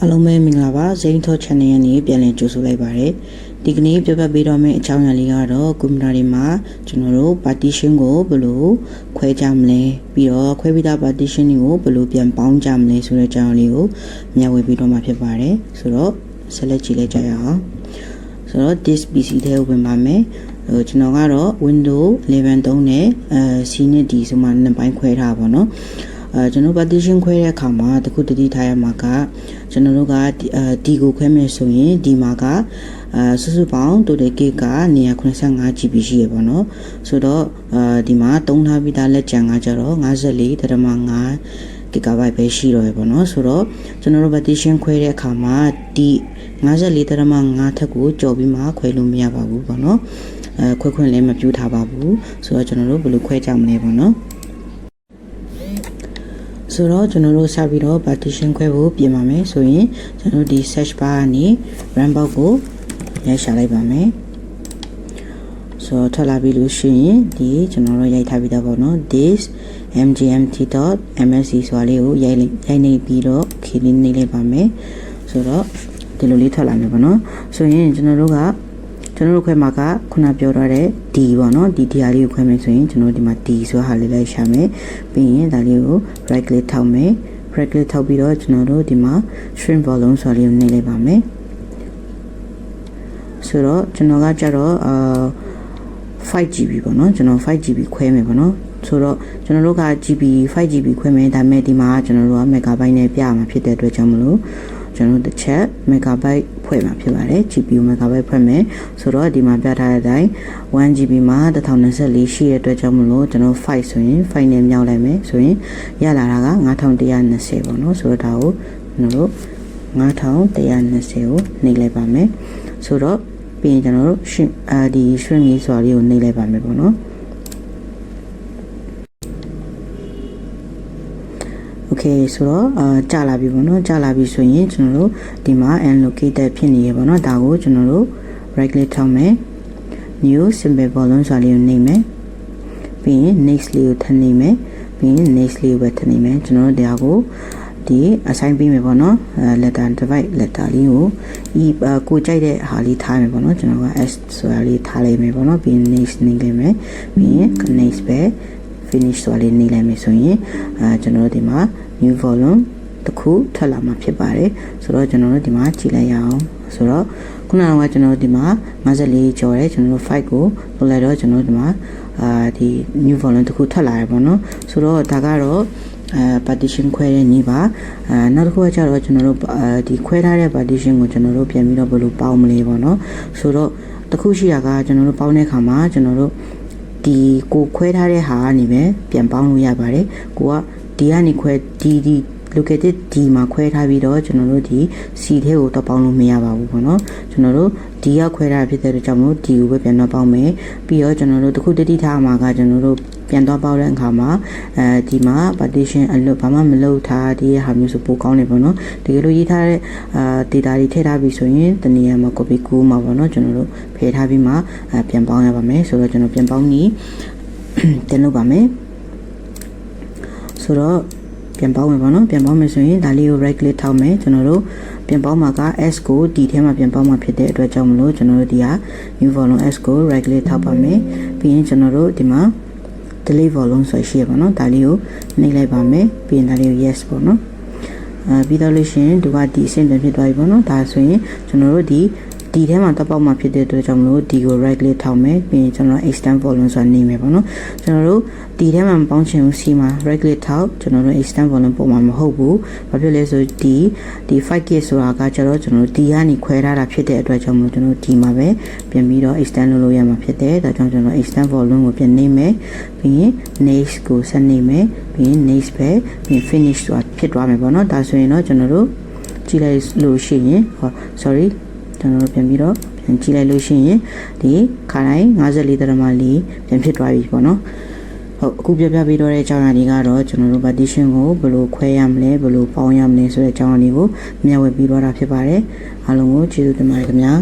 အားလုံးပဲမင်္ဂလာပါဇိမ်းထော channel ရဲ့နေပြန်လည်ကြိုဆိုလိုက်ပါတယ်ဒီကနေ့ပြပြပေးတော့မယ့်အကြောင်းအရာလေးကတော့ကွန်ပျူတာတွေမှာကျွန်တော်တို့ partition ကိုဘယ်လိုခွဲကြမလဲပြီးတော့ခွဲပြီးသား partition တွေကိုဘယ်လိုပြန်ပေါင်းကြမလဲဆိုတဲ့အကြောင်းလေးကိုမျှဝေပေးတော့မှာဖြစ်ပါတယ်ဆိုတော့ဆက်လက်ကြည့်လိုက်ကြရအောင်ဆိုတော့ this PC ထဲကိုဝင်ပါမယ်ဟိုကျွန်တော်ကတော့ window 11သုံးနဲ့အဲ C နဲ့ D ဆိုမှနှစ်ပိုင်းခွဲထားပါတော့ အဲကျွန်တော် partition ခွဲတဲ့အခါမှာတခုတတိထားရမှာကကျွန်တော်တို့ကအဲဒီကိုခွဲမယ်ဆိုရင်ဒီမှာကအဲစုစုပေါင်း total gig က185 GB ရှိရပါတော့ဆိုတော့အဲဒီမှာတုံးထားပြီးသားလက်ကျန်ကကြတော့54.5 gigabyte ပဲရှိတော့ရပါတော့ဆိုတော့ကျွန်တော်တို့ partition ခွဲတဲ့အခါမှာဒီ54.5ထက်ကိုကြော်ပြီးမှခွဲလို့မရပါဘူးပေါ့နော်အဲခွဲခွင့်လည်းမပြုထားပါဘူးဆိုတော့ကျွန်တော်တို့ဘယ်လိုခွဲကြမလဲပေါ့နော် ဆိုတော့ကျွန်တော်တို့စပြီးတော့ partition ခွဲဖို့ပြင်ပါမယ်ဆိုရင်ကျွန်တော်ဒီ search bar ကနေ run box ကိုရိုက်ရှာလိုက်ပါမယ်ဆိုတော့ထွက်လာပြီလို့ရှိရင်ဒီကျွန်တော်တို့ရိုက်ထားပြီးသားပေါ့နော် this mgmt.msc ဆိုတာလေးကိုရိုက်ရိုက်နေပြီးတော့ခီလေးနေလိုက်ပါမယ်ဆိုတော့ဒီလိုလေးထွက်လာမယ်ပေါ့နော်ဆိုရင်ကျွန်တော်တို့က ကျွန်တော်တို့ခွဲမှာကခုနပြောထားတဲ့ D ပေါ့နော်ဒီ D ဟာလေးကိုခွဲမယ်ဆိုရင်ကျွန်တော်ဒီမှာ D ဆိုဟာလေးလိုက်ရှာမယ်ပြီးရင်ဒါလေးကို right click ထောက်မယ် right click ထောက်ပြီးတော့ကျွန်တော်တို့ဒီမှာ shrink volume ဆိုတာလေးကိုနှိပ်လိုက်ပါမယ်ဆိုတော့ကျွန်တော်ကကြတော့အာ 5GB ပေါ့နော်ကျွန်တော် 5GB ခွဲမယ်ပေါ့နော်ဆိုတော့ကျွန်တော်တို့က GB 5GB ခွဲမယ်ဒါပေမဲ့ဒီမှာကျွန်တော်တို့က megabyte နဲ့ပြရမှာဖြစ်တဲ့အတွက်ကြောင့်မလို့ ကျွန်တော်တို့တစ်ချက် megabyte ဖွဲ့မှာဖြစ်ပါတယ် GPU megabyte ဖွဲ့မယ်ဆိုတော့ဒီမှာပြထားတဲ့အတိုင်း 1GB မှာ1024ရှိတဲ့အတွက်ကြောင့်မလို့ကျွန်တော်5ဆိုရင်5နဲ့မြောက်လိုက်မယ်ဆိုရင်ရလာတာက9120ပေါ့နော်ဆိုတော့ဒါကိုကျွန်တော်တို့9120ကိုနှိပ်လိုက်ပါမယ်ဆိုတော့ပြီးရင်ကျွန်တော်တို့ရှင်အာဒီ shrink လေးဆိုတာလေးကိုနှိပ်လိုက်ပါမယ်ပေါ့နော် Okay ဆိုတော့အာကြာလာပြီပေါ့နော်ကြာလာပြီဆိုရင်ကျွန်တော်တို့ဒီမှာ unlocated ဖြစ်နေရပေါ့နော်ဒါကိုကျွန်တော်တို့ right click ထောက်မယ် new symbol volume ဆိုတာလေးကိုနှိပ်မယ်ပြီးရင် next လေးကိုထပ်နှိပ်မယ်ပြီးရင် next လေးကိုပဲထပ်နှိပ်မယ်ကျွန်တော်တို့တရားကိုဒီ assign ပေးမယ်ပေါ့နော်အဲ letter divide letter လေးကိုဤကိုကြိုက်တဲ့ဟာလေးထားမယ်ပေါ့နော်ကျွန်တော်က s ဆိုတာလေးထားလိုက်မယ်ပေါ့နော်ပြီးရင် next နှိပ်လိုက်မယ်ပြီးရင် next ပဲ finish ဆိုတာလေးနှိပ်လိုက်မယ်ဆိုရင်အဲကျွန်တော်တို့ဒီမှာ new volume တစ်ခုထွက်လာမှာဖြစ်ပါတယ်ဆိုတော့ကျွန်တော်တို့ဒီမှာကြည့်လိုက်ရအောင်ဆိုတော့ခုနကကျွန်တော်တို့ဒီမှာ54ကျော်တယ်ကျွန်တော်တို့5ကိုလုပ်လိုက်တော့ကျွန်တော်တို့ဒီမှာအာဒီ new volume တစ်ခုထွက်လာရပေါ့နော်ဆိုတော့ဒါကတော့အဲ partition ခွဲတဲ့နည်းပါအဲနောက်တစ်ခုကကျတော့ကျွန်တော်တို့ဒီခွဲထားတဲ့ partition ကိုကျွန်တော်တို့ပြန်ပြီးတော့ဘယ်လိုပေါင်းမလဲပေါ့နော်ဆိုတော့တခုရှိတာကကျွန်တော်တို့ပေါင်းတဲ့အခါမှာကျွန်တော်တို့ ဒီကိုခွဲထားတဲ့ဟာကနေပဲပြန်ပေါင်းလို့ရပါတယ်ကိုကဒီကနေခွဲဒီဒီ located D မှာခွဲထားပြီးတော့ကျွန်တော်တို့ဒီ C ထဲကိုတော့ပေါင်းလို့မရပါဘူးပေါ့နော်ကျွန်တော်တို့ D ကခွဲထားဖြစ်တဲ့အတွက်ကြောင့်မို့ D ကိုပဲပြန်တော့ပေါင်းမယ်ပြီးတော့ကျွန်တော်တို့တခုတတိထားမှာကကျွန်တော်တို့ပြန်တော့ပေါက်တဲ့အခါမှာအဲဒီမှာ partition အလွတ်ဘာမှမလုပ်ထားတဲ့ဟာမျိုးဆိုပိုကောင်းတယ်ပေါ့နော်တကယ်လို့ရေးထားတဲ့အာ data တွေထည့်ထားပြီဆိုရင်တနည်းအားမှာ copy ကူးမှာပေါ့နော်ကျွန်တော်တို့ဖယ်ထားပြီးမှအဲပြန်ပေါင်းရပါမယ်ဆိုတော့ကျွန်တော်ပြန်ပေါင်းနီးတင်လုပ်ပါမယ်ဆိုတော့ ပြန်ပေါင်းမယ်ပေါ့နော်ပြန်ပေါင်းမယ်ဆိုရင်ဒါလေးကို right click ထောက်မယ်ကျွန်တော်တို့ပြန်ပေါင်းမှာက S ကို D ထဲမှာပြန်ပေါင်းမှာဖြစ်တဲ့အတွက်ကြောင့်မလို့ကျွန်တော်တို့ဒီဟာ new volume S ကို right click ထောက်ပါမယ်ပြီးရင်ကျွန်တော်တို့ဒီမှာ delete volume ဆိုရှိရပါတော့ဒါလေးကိုနှိပ်လိုက်ပါမယ်ပြီးရင်ဒါလေးကို yes ပေါ့နော်အဲပြီးတော့လို့ရှိရင်ဒီကဒီအဆင့်ပြန်ဖြစ်သွားပြီပေါ့နော်ဒါဆိုရင်ကျွန်တော်တို့ဒီ ဒီထဲမှာတပ်ပေါက်မှာဖြစ်တဲ့အတွက်ကြောင့်မလို့ဒီကို right click ထောက်မယ်ပြီးရင်ကျွန်တော် extend volume ဆိုတာနေမယ်ပေါ့နော်ကျွန်တော်တို့ဒီထဲမှာမပေါင်းချင်ဘူး C မှာ right click ထောက်ကျွန်တော်တို့ extend volume ပုံမှာမဟုတ်ဘူးဘာဖြစ်လဲဆိုဒီဒီ 5k ဆိုတာကကျတော့ကျွန်တော်တို့ဒီကနေခွဲထားတာဖြစ်တဲ့အတွက်ကြောင့်မလို့ကျွန်တော်တို့ဒီမှာပဲပြန်ပြီးတော့ extend လုပ်လို့ရမှာဖြစ်တယ်ဒါကြောင့်ကျွန်တော် extend volume ကိုပြန်နေမယ်ပြီးရင် next ကိုဆက်နေမယ်ပြီးရင် next ပဲပြီးရင် finish ဆိုတာဖြစ်သွားမယ်ပေါ့နော်ဒါဆိုရင်တော့ကျွန်တော်တို့ကြည့်လိုက်လို့ရှိရင်ဟော sorry ကျွန်တော်တို့ပြန်ပြီးတော့ပြန်ကြည့်လိုက်လို့ရှိရင်ဒီခါတိုင်း54တရမလေးပြန်ဖြစ်သွားပြီပေါ့နော်ဟုတ်အခုပြပြပေးတော့တဲ့အကြောင်းအရာတွေကတော့ကျွန်တော်တို့ partition ကိုဘယ်လိုခွဲရမလဲဘယ်လိုပေါင်းရမလဲဆိုတဲ့အကြောင်းအရာတွေကိုမျှဝေပြီးတော့တာဖြစ်ပါတယ်အားလုံးကိုကျေးဇူးတင်ပါတယ်ခင်ဗျာ